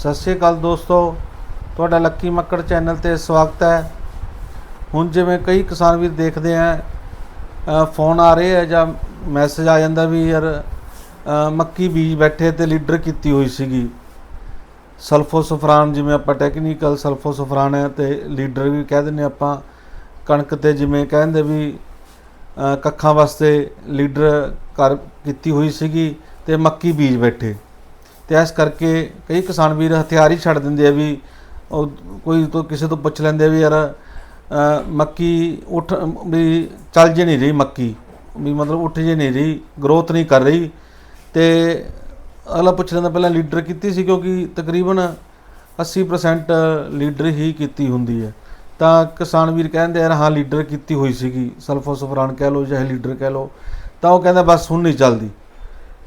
ਸਤਿ ਸ਼੍ਰੀ ਅਕਾਲ ਦੋਸਤੋ, ਤੁਹਾਡਾ ਲੱਕੀ ਮੱਕੜ ਚੈਨਲ ਤੇ ਸਵਾਗਤ ਹੈ। ਹੁਣ ਜਿਵੇਂ ਕਈ ਕਿਸਾਨ ਵੀਰ ਦੇਖਦੇ ਆ ਫੋਨ ਆ ਰਹੇ ਆ ਜਾਂ ਮੈਸੇਜ ਆ ਜਾਂਦਾ ਵੀ ਯਾਰ ਮੱਕੀ ਬੀਜ ਬੈਠੇ ਤੇ ਲੀਡਰ ਕੀਤੀ ਹੋਈ ਸੀਗੀ। ਸਲਫੋਸਫਰਾਨ ਜਿਵੇਂ ਆਪਾਂ ਟੈਕਨੀਕਲ ਸਲਫੋਸਫਰਾਨ ਹੈ ਤੇ ਲੀਡਰ ਵੀ ਕਹਿ ਦਿੰਦੇ ਆਪਾਂ, ਕਣਕ ਤੇ ਜਿਵੇਂ ਕਹਿੰਦੇ ਵੀ ਕੱਖਾਂ ਵਾਸਤੇ ਲੀਡਰ ਕਰ ਕੀਤੀ ਹੋਈ ਸੀਗੀ ਤੇ ਮੱਕੀ ਬੀਜ ਬੈਠੇ। ਤੇ ਇਸ ਕਰਕੇ ਕਈ ਕਿਸਾਨ ਵੀਰ ਹਥਿਆਰ ਹੀ ਛੱਡ ਦਿੰਦੇ ਆ ਵੀ ਉਹ ਕੋਈ ਤੋਂ ਕਿਸੇ ਤੋਂ ਪੁੱਛ ਲੈਂਦੇ ਆ ਵੀ ਯਾਰ ਮੱਕੀ ਉੱਠ, ਵੀ ਚੱਲ ਜੇ ਨਹੀਂ ਰਹੀ ਮੱਕੀ, ਵੀ ਮਤਲਬ ਉੱਠ ਜੇ ਨਹੀਂ ਰਹੀ ਗਰੋਥ ਨਹੀਂ ਕਰ ਰਹੀ ਤੇ ਅਗਲਾ ਪੁੱਛ ਲੈਂਦਾ ਪਹਿਲਾਂ ਲੀਡਰ ਕੀਤੀ ਸੀ ਕਿਉਂਕਿ ਤਕਰੀਬਨ 80% ਲੀਡਰ ਹੀ ਕੀਤੀ ਹੁੰਦੀ ਹੈ। ਤਾਂ ਕਿਸਾਨ ਵੀਰ ਕਹਿੰਦੇ ਯਾਰ ਹਾਂ ਲੀਡਰ ਕੀਤੀ ਹੋਈ ਸੀਗੀ, ਸਲਫੋਸਫਰਾਨ ਕਹਿ ਲਓ ਜਾਂ ਲੀਡਰ ਕਹਿ ਲਓ, ਤਾਂ ਉਹ ਕਹਿੰਦਾ ਬਸ ਹੁਣ ਨਹੀਂ ਚੱਲਦੀ।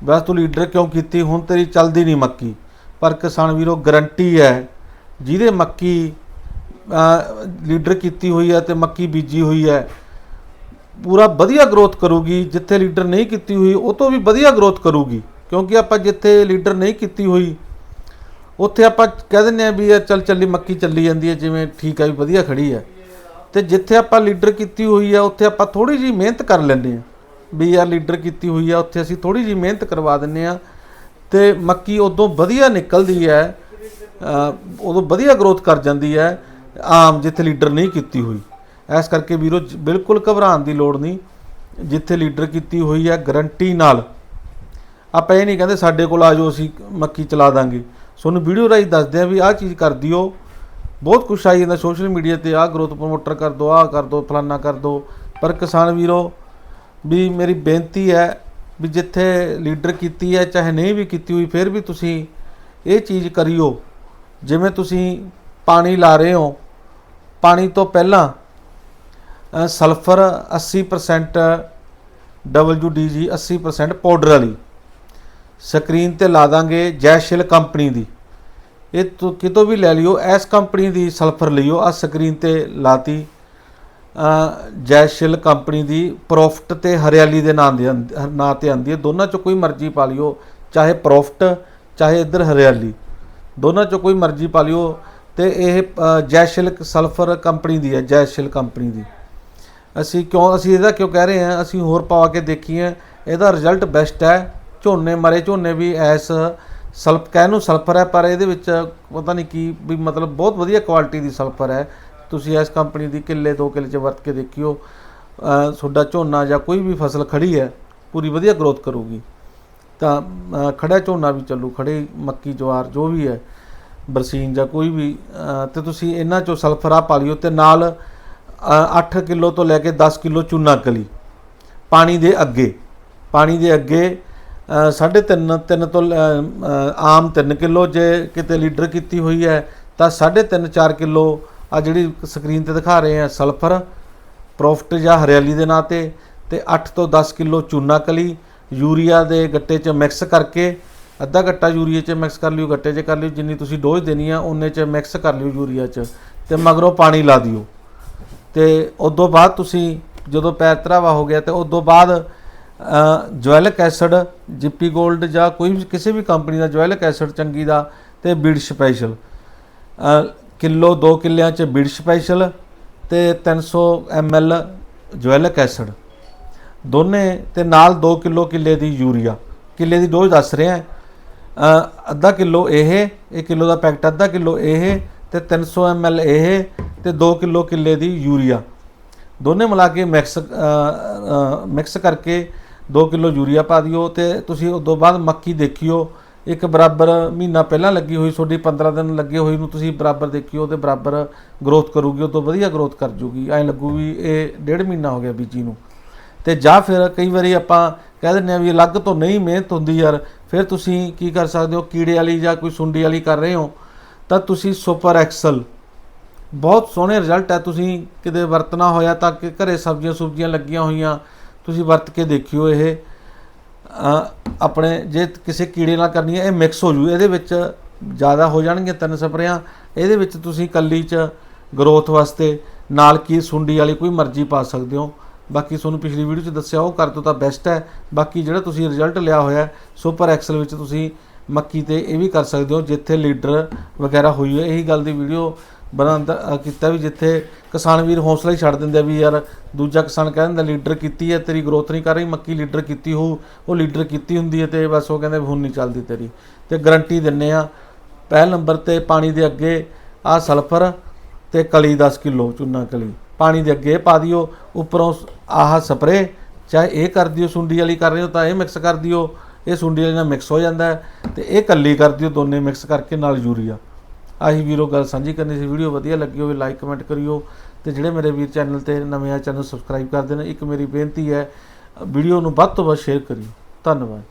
ਬਸ ਤੂੰ ਲੀਡਰ ਕਿਉਂ ਕੀਤੀ? ਹੁਣ ਤੇਰੀ ਚੱਲਦੀ ਨਹੀਂ ਮੱਕੀ। ਪਰ ਕਿਸਾਨ ਵੀਰੋ ਗਰੰਟੀ ਹੈ, ਜਿਹਦੇ ਮੱਕੀ ਲੀਡਰ ਕੀਤੀ ਹੋਈ ਹੈ ਤੇ ਮੱਕੀ ਬੀਜੀ ਹੋਈ ਹੈ, ਪੂਰਾ ਵਧੀਆ ਗਰੋਥ ਕਰੂਗੀ। ਜਿੱਥੇ ਲੀਡਰ ਨਹੀਂ ਕੀਤੀ ਹੋਈ, ਉਹ ਤੋਂ ਵੀ ਵਧੀਆ ਗਰੋਥ ਕਰੂਗੀ। ਕਿਉਂਕਿ ਆਪਾਂ ਜਿੱਥੇ ਲੀਡਰ ਨਹੀਂ ਕੀਤੀ ਹੋਈ, ਉੱਥੇ ਆਪਾਂ ਕਹਿ ਦਿੰਦੇ ਆ ਵੀ ਇਹ ਚੱਲ ਚੱਲੀ ਮੱਕੀ ਚੱਲੀ ਜਾਂਦੀ ਹੈ, ਜਿਵੇਂ ਠੀਕ ਹੈ ਵੀ ਵਧੀਆ ਖੜੀ ਹੈ। ਤੇ ਜਿੱਥੇ ਆਪਾਂ ਲੀਡਰ ਕੀਤੀ ਹੋਈ ਹੈ, ਉੱਥੇ ਆਪਾਂ ਥੋੜੀ ਜੀ ਮਿਹਨਤ ਕਰ ਲੈਂਦੇ ਆ ਵੀ ਯਾਰ ਲੀਡਰ ਕੀਤੀ ਹੋਈ ਆ, ਉੱਥੇ ਅਸੀਂ ਥੋੜੀ ਜੀ ਮਿਹਨਤ ਕਰਵਾ ਦਿੰਦੇ ਆ ਤੇ ਮੱਕੀ ਉਦੋਂ ਵਧੀਆ ਨਿਕਲਦੀ ਹੈ ਉਦੋਂ ਵਧੀਆ ਗਰੋਥ ਕਰ ਜਾਂਦੀ ਹੈ, ਆਮ ਜਿੱਥੇ ਲੀਡਰ ਨਹੀਂ ਕੀਤੀ ਹੋਈ। ਇਸ ਕਰਕੇ ਵੀਰੋ ਬਿਲਕੁਲ ਘਬਰਾਉਣ ਦੀ ਲੋੜ ਨਹੀਂ, ਜਿੱਥੇ ਲੀਡਰ ਕੀਤੀ ਹੋਈ ਹੈ ਗਰੰਟੀ ਨਾਲ। ਆਪਾਂ ਇਹ ਨਹੀਂ ਕਹਿੰਦੇ ਸਾਡੇ ਕੋਲ ਆ ਜਾਓ ਅਸੀਂ ਮੱਕੀ ਚਲਾ ਦਾਂਗੇ। ਤੁਹਾਨੂੰ ਵੀਡੀਓ ਰਾਹੀਂ ਦੱਸਦੇ ਆ ਵੀ ਆਹ ਚੀਜ਼ ਕਰ ਦਿਓ। ਬਹੁਤ ਕੁਛ ਆਈ ਜਾਂਦਾ ਸੋਸ਼ਲ ਮੀਡੀਆ ਤੇ, ਆਹ ਗਰੋਥ ਪ੍ਰਮੋਟਰ ਕਰ ਦਿਓ ਆਹ ਕਰ ਦਿਓ ਫਲਾਨਾ ਕਰ ਦਿਓ ਪਰ ਕਿਸਾਨ ਵੀਰੋ ਵੀ ਮੇਰੀ ਬੇਨਤੀ ਹੈ ਵੀ ਜਿੱਥੇ ਲੀਡਰ ਕੀਤੀ ਹੈ ਚਾਹੇ ਨਹੀਂ ਵੀ ਕੀਤੀ ਹੋਈ ਫਿਰ ਵੀ ਤੁਸੀਂ ਇਹ ਚੀਜ਼ ਕਰਿਓ। ਜਿਵੇਂ ਤੁਸੀਂ ਪਾਣੀ ਲਾ ਰਹੇ ਹੋ ਪਾਣੀ ਤੋਂ ਪਹਿਲਾਂ ਅ, ਸਲਫਰ 80% WDG 80% ਪਾਊਡਰ ਵਾਲੀ। ਸਕਰੀਨ ਤੇ ਲਾ ਦਾਂਗੇ ਜੈਸ਼ਿਲ ਕੰਪਨੀ ਦੀ। ਇਹ ਤੋਂ ਕਿਤੋਂ ਵੀ ਲੈ ਲਿਓ ਇਸ ਕੰਪਨੀ ਦੀ ਸਲਫਰ ਲਿਓ ਆ ਸਕਰੀਨ ਤੇ ਲਾਤੀ। ਅ, ਜੈਸ਼ਿਲ ਕੰਪਨੀ ਦੀ ਪ੍ਰੋਫਿਟ ਤੇ ਹਰਿਆਲੀ ਦੇ ਨਾਂ ਦੇ ਆਂਦ- ਨਾਂ ਤੇ ਆਂਦੀ ਹੈ। ਦੋਨਾਂ ਚੋਂ ਕੋਈ ਮਰਜ਼ੀ ਪਾ ਲਿਓ ਚਾਹੇ ਪ੍ਰੋਫਿਟ ਚਾਹੇ ਇੱਧਰ ਹਰਿਆਲੀ। ਦੋਨਾਂ ਚੋਂ ਕੋਈ ਮਰਜ਼ੀ ਪਾ ਲਿਓ ਤੇ ਇਹ ਅ, ਜੈਸ਼ਿਲ ਸਲਫਰ ਕੰਪਨੀ ਦੀ ਹੈ ਜੈਸ਼ਿਲ ਕੰਪਨੀ ਦੀ। ਅਸੀਂ ਕਿਉਂ ਅਸੀਂ ਇਹਦਾ ਕਿਉਂ ਕਹਿ ਰਹੇ ਹਾਂ? ਅਸੀਂ ਹੋਰ ਪਾ ਕੇ ਦੇਖੀਏ ਇਹਦਾ ਰਿਜ਼ਲਟ ਬੈਸਟ ਹੈ। ਝੋਨੇ ਮਰੇ ਝੋਨੇ ਵੀ ਐਸ ਸਲਫ ਕਹਿ ਨੂੰ ਸਲਫਰ ਹੈ ਪਰ ਇਹਦੇ ਵਿੱਚ ਪਤਾ ਨਹੀਂ ਕੀ ਵੀ ਮਤਲਬ ਬਹੁਤ ਵਧੀਆ ਕੁਆਲਿਟੀ ਦੀ ਸਲਫਰ ਹੈ। ਤੁਸੀਂ ਇਸ ਕੰਪਨੀ ਦੀ ਕਿੱਲੇ ਦੋ ਕਿੱਲੇ ਚ ਵਰਤ ਕੇ ਦੇਖਿਓ ਤੁਹਾਡਾ ਝੋਨਾ ਜਾਂ ਕੋਈ ਵੀ ਫਸਲ ਖੜੀ ਹੈ ਪੂਰੀ ਵਧੀਆ ਗਰੋਥ ਕਰੂਗੀ। ਤਾਂ ਅ, ਖੜਾ ਝੋਨਾ ਵੀ ਚੱਲੂ ਖੜੇ ਮੱਕੀ ਜਵਾਰ ਜੋ ਵੀ ਹੈ ਬਰਸੀਨ ਜਾਂ ਕੋਈ ਵੀ ਅ, ਤੇ ਤੁਸੀਂ ਇਹਨਾਂ ਚੋਂ ਸਲਫਰ ਆ ਪਾ ਲਿਓ ਤੇ ਨਾਲ 8 ਕਿਲੋ ਤੋਂ ਲੈ ਕੇ 10 ਕਿਲੋ ਚੂਨਾ ਕਲੀ। ਪਾਣੀ ਦੇ ਅੱਗੇ ਪਾਣੀ ਦੇ ਅੱਗੇ ਅ, ਸਾਢੇ ਤਿੰਨ ਤਿੰਨ ਤੋਂ ਆਮ 3 ਕਿਲੋ ਜੇ ਕਿਤੇ ਲੀਡਰ ਕੀਤੀ ਹੋਈ ਹੈ ਤਾਂ ਸਾਢੇ ਤਿੰਨ 4 ਕਿਲੋ ਆ ਜਿਹੜੀ ਸਕਰੀਨ ਤੇ ਦਿਖਾ ਰਹੇ ਆ ਸਲਫਰ ਪ੍ਰੋਫਿਟ ਜਾਂ ਹਰਿਆਲੀ ਦੇ ਨਾਂ ਤੇ ਤੇ 8 ਤੋਂ 10 ਕਿਲੋ ਚੂਨਾ ਕਲੀ, ਯੂਰੀਆ ਦੇ ਗੱਟੇ 'ਚ ਮਿਕਸ ਕਰਕੇ, ਅੱਧਾ ਗੱਟਾ ਯੂਰੀਆ 'ਚ ਮਿਕਸ ਕਰ ਲਿਓ, ਗੱਟੇ 'ਚ ਕਰ ਲਿਓ, ਜਿੰਨੀ ਤੁਸੀਂ ਡੋਜ਼ ਦੇਣੀ ਆ ਉਹਨੇ 'ਚ ਮਿਕਸ ਕਰ ਲਿਓ ਯੂਰੀਆ 'ਚ, ਤੇ ਮਗਰੋਂ ਪਾਣੀ ਲਾ ਦਿਓ। ਤੇ ਉਦੋਂ ਬਾਅਦ ਤੁਸੀਂ ਜਦੋਂ ਪੈਰ ਧਰਾਵਾ ਹੋ ਗਿਆ, ਤੇ ਉਦੋਂ ਬਾਅਦ ਜਵੈਲਿਕ ਐਸਿਡ ਜਿਪੀ 골ਡ ਜਾਂ ਕੋਈ ਵੀ ਕਿਸੇ ਵੀ ਕੰਪਨੀ ਦਾ ਜਵੈਲਿਕ ਐਸਿਡ ਚੰਗੀ ਦਾ, ਤੇ ਬੀਡ ਸਪੈਸ਼ਲ ਕਿਲੋ 2 ਕਿੱਲਿਆਂ ਚ ਬੀੜ ਸਪੈਸ਼ਲ ਤੇ 300 ml ਜਵੈਲਿਕ ਐਸਿਡ। ਦੋਨੇ ਤੇ ਨਾਲ 2 ਕਿਲੋ ਕਿੱਲੇ ਦੀ ਯੂਰੀਆ। ਕਿੱਲੇ ਦੀ ਡੋਜ਼ ਦੱਸ ਰਿਹਾ ਅੱਧਾ ਕਿਲੋ ਇਹ ਇਹ ਕਿਲੋ ਦਾ ਪੈਕਟ ਅੱਧਾ ਕਿਲੋ ਇਹ ਤੇ 300 ml ਇਹ ਤੇ 2 ਕਿਲੋ ਕਿੱਲੇ ਦੀ ਯੂਰੀਆ। ਦੋਨੇ ਮਿਲਾ ਕੇ ਮਿਕਸ ਮਿਕਸ ਕਰਕੇ 2 ਕਿਲੋ ਯੂਰੀਆ ਪਾ ਦਿਓ ਤੇ ਤੁਸੀਂ ਉਸ ਤੋਂ ਬਾਅਦ ਮੱਕੀ ਦੇਖਿਓ। ਇੱਕ ਬਰਾਬਰ ਮਹੀਨਾ ਪਹਿਲਾਂ ਲੱਗੀ ਹੋਈ, ਤੁਹਾਡੀ 15 ਦਿਨ ਲੱਗੇ ਹੋਈ ਨੂੰ ਤੁਸੀਂ ਬਰਾਬਰ ਦੇਖਿਓ ਤੇ ਬਰਾਬਰ ਗਰੋਥ ਕਰੂਗੀ, ਉਹ ਤੋਂ ਵਧੀਆ ਗਰੋਥ ਕਰ ਜੂਗੀ। ਐਂ ਲੱਗੂ ਵੀ ਇਹ ਡੇਢ ਮਹੀਨਾ ਹੋ ਗਿਆ ਬੀਜੀ ਨੂੰ। ਤੇ ਜਾਂ ਫਿਰ ਕਈ ਵਾਰੀ ਆਪਾਂ ਕਹਿ ਦਿੰਦੇ ਆ ਵੀ ਅਲੱਗ ਤੋਂ ਨਹੀਂ ਮਿਹਨਤ ਹੁੰਦੀ ਯਾਰ, ਫਿਰ ਤੁਸੀਂ ਕੀ ਕਰ ਸਕਦੇ ਹੋ, ਕੀੜੇ ਵਾਲੀ ਜਾਂ ਕੋਈ ਸੁੰਡੀ ਵਾਲੀ ਕਰ ਰਹੇ ਹੋ, ਤਾਂ ਤੁਸੀਂ ਸੁਪਰ ਐਕਸਲ। ਬਹੁਤ ਸੋਹਣੇ ਰਿਜ਼ਲਟ ਹੈ, ਤੁਸੀਂ ਕਿਤੇ ਵਰਤਣਾ ਹੋਇਆ ਤਾਂ ਕਿ ਘਰੇ ਸਬਜ਼ੀਆਂ ਸੁਬਜ਼ੀਆਂ ਲੱਗੀਆਂ ਹੋਈਆਂ, ਤੁਸੀਂ ਵਰਤ ਕੇ ਦੇਖਿਓ ਇਹ। ਆਪਣੇ ਜੇ ਕਿਸੇ ਕੀੜੇ ਨਾਲ ਕਰਨੀ ਹੈ, ਇਹ ਮਿਕਸ ਹੋ ਜੂ। ਇਹਦੇ ਵਿੱਚ ਜ਼ਿਆਦਾ ਹੋ ਜਾਣਗੀਆਂ ਤਿੰਨ ਸਪਰੇਆਂ। ਇਹਦੇ ਵਿੱਚ ਤੁਸੀਂ ਕੱਲੀ ਚ ਗਰੋਥ ਵਾਸਤੇ ਨਾਲ ਕੀ ਸੁੰਡੀ ਵਾਲੀ ਕੋਈ ਮਰਜ਼ੀ ਪਾ ਸਕਦੇ ਹੋ। ਬਾਕੀ ਤੁਹਾਨੂੰ ਪਿਛਲੀ ਵੀਡੀਓ 'ਚ ਦੱਸਿਆ, ਉਹ ਕਰ ਦੋ ਤਾਂ ਬੈਸਟ ਹੈ। ਬਾਕੀ ਜਿਹੜਾ ਤੁਸੀਂ ਰਿਜ਼ਲਟ ਲਿਆ ਹੋਇਆ ਸੁਪਰ ਐਕਸਲ ਵਿੱਚ ਤੁਸੀਂ ਮੱਕੀ ਤੇ ਇਹ ਵੀ ਕਰ ਸਕਦੇ ਹੋ, ਜਿੱਥੇ ਲੀਡਰ ਵਗੈਰਾ ਹੋਈ ਹੈ। ਇਹੀ ਗੱਲ ਦੀ ਵੀਡੀਓ ਬਣਾਉਣ ਕੀਤਾ ਵੀ ਜਿੱਥੇ ਕਿਸਾਨ ਵੀਰ ਹੌਸਲਾ ਹੀ ਛੱਡ ਦਿੰਦੇ ਆ ਵੀ ਯਾਰ ਦੂਜਾ ਕਿਸਾਨ ਕਹਿ ਦਿੰਦਾ, ਲੀਡਰ ਕੀਤੀ ਹੈ, ਤੇਰੀ ਗਰੋਥ ਨਹੀਂ ਕਰ ਰਹੀ, ਮੱਕੀ ਲੀਡਰ ਕੀਤੀ ਹੋ ਉਹ ਲੀਡਰ ਕੀਤੀ ਹੁੰਦੀ ਹੈ ਤੇ ਬਸ ਉਹ ਕਹਿੰਦੇ ਵੀ ਹੁਣ ਨਹੀਂ ਚੱਲਦੀ ਤੇਰੀ। ਤੇ ਗਰੰਟੀ ਦਿੰਨੇ ਆ, ਪਹਿਲ ਨੰਬਰ ਤੇ ਪਾਣੀ ਦੇ ਅੱਗੇ ਆ ਸਲਫਰ ਤੇ ਕਲੀ 10 ਕਿਲੋ ਚੂਨਾ ਕਲੀ। ਪਾਣੀ ਦੇ ਅੱਗੇ ਪਾ ਦਿਓ, ਉੱਪਰੋਂ ਆਹ ਸਪਰੇ ਚਾਹੇ ਇਹ ਕਰ ਦਿਓ, ਸੁੰਡੀ ਵਾਲੀ ਕਰ ਰਹੇ ਹੋ ਤਾਂ ਇਹ ਮਿਕਸ ਕਰ ਦਿਓ, ਇਹ ਸੁੰਡੀ ਵਾਲੀ ਨਾਲ ਮਿਕਸ ਹੋ ਜਾਂਦਾ ਹੈ ਤੇ ਇਹ ਕੱਲੀ ਕਰ ਦਿਓ, ਦੋਨੇ ਮਿਕਸ ਕਰਕੇ ਨਾਲ ਯੂਰੀਆ। ਆਹੀ ਵੀਰੋ ਗੱਲ ਸਾਂਝੀ ਕਰਨੀ ਸੀ। ਵੀਡੀਓ ਵਧੀਆ ਲੱਗੀ ਹੋਵੇ ਲਾਈਕ ਕਮੈਂਟ ਕਰਿਓ ਤੇ ਜਿਹੜੇ ਮੇਰੇ ਵੀਰ ਚੈਨਲ ਤੇ ਨਵੇਂ ਆ, ਚੈਨਲ ਸਬਸਕ੍ਰਾਈਬ ਕਰ ਦੇਣ। ਇੱਕ ਮੇਰੀ ਬੇਨਤੀ ਹੈ, ਵੀਡੀਓ ਨੂੰ ਵੱਧ ਤੋਂ ਵੱਧ ਸ਼ੇਅਰ ਕਰਿਓ। ਧੰਨਵਾਦ